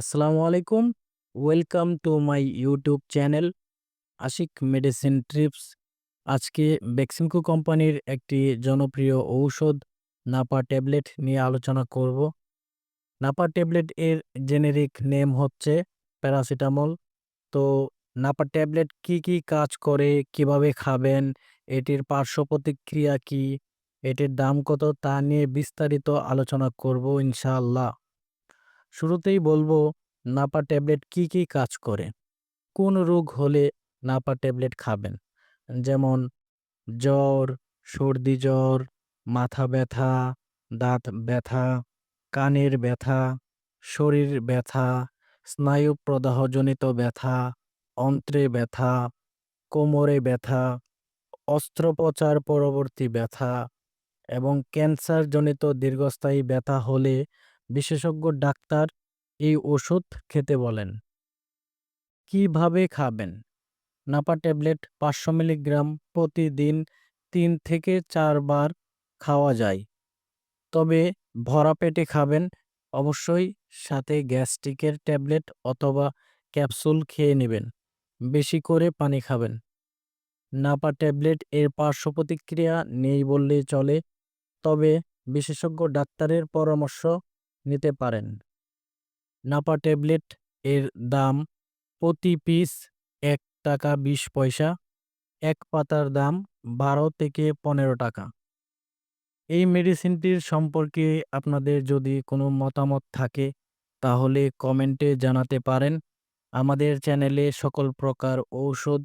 আসসালামু আলাইকুম। Welcome to my YouTube channel Ashik medicine trips আজকে বেক্সিমকো কোম্পানির একটি জনপ্রিয় ঔষধ নাপা ট্যাবলেট নিয়ে আলোচনা করব। নাপা ট্যাবলেট এর জেনেরিক নেম হচ্ছে প্যারাসিটামল তো নাপা ট্যাবলেট কি কি কাজ করে, কীভাবে খাবেন, এটির পার্শ্ব প্রতিক্রিয়া কি, এটির দাম কত, তা নিয়ে বিস্তারিত আলোচনা করব ইনশাআল্লাহ। শুরুতেই বলব, নাপা ট্যাবলেট কি কি কাজ করে? কোন রোগ হলে নাপা ট্যাবলেট খাবেন? যেমন জ্বর, সর্দি জ্বর, মাথা ব্যথা, দাঁত ব্যথা, কানের ব্যথা, শরীর ব্যথা স্নায়ু প্রদাহজনিত ব্যথা, অন্ত্রে ব্যথা, কোমরে ব্যথা, অস্ত্রোপচার পরবর্তী ব্যথা এবং ক্যান্সারজনিত দীর্ঘস্থায়ী ব্যথা হলে বিশেষজ্ঞ ডাক্তার এই ওষুধ খেতে বলেন। কীভাবে খাবেন? নাপা ট্যাবলেট পাঁচশো মিলিগ্রাম প্রতিদিন তিন থেকে চারবার খাওয়া যায়। তবে ভরা পেটে খাবেন, অবশ্যই সাথে গ্যাস্ট্রিকের ট্যাবলেট অথবা ক্যাপসুল খেয়ে নেবেন, বেশি করে পানি খাবেন। নাপা ট্যাবলেট এর পার্শ্ব প্রতিক্রিয়া নেই বললেই চলে, তবে বিশেষজ্ঞ ডাক্তারের পরামর্শ নিতে পারেন। নাপা ট্যাবলেট এর দাম প্রতি পিস এক টাকা বিশ পয়সা, এক পাতার দাম বারো থেকে পনেরো টাকা। এই মেডিসিনটির সম্পর্কে আপনাদের যদি কোনো মতামত থাকে, তাহলে কমেন্টে জানাতে পারেন। আমাদের চ্যানেলে সকল প্রকার ঔষধ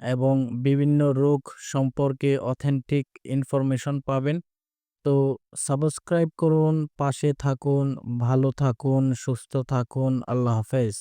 এবং বিভিন্ন রোগ সম্পর্কে অথেন্টিক ইনফরমেশন পাবেন। তো সাবস্ক্রাইব করুন পাশে থাকুন ভালো থাকুন সুস্থ থাকুন আল্লাহ হাফেজ।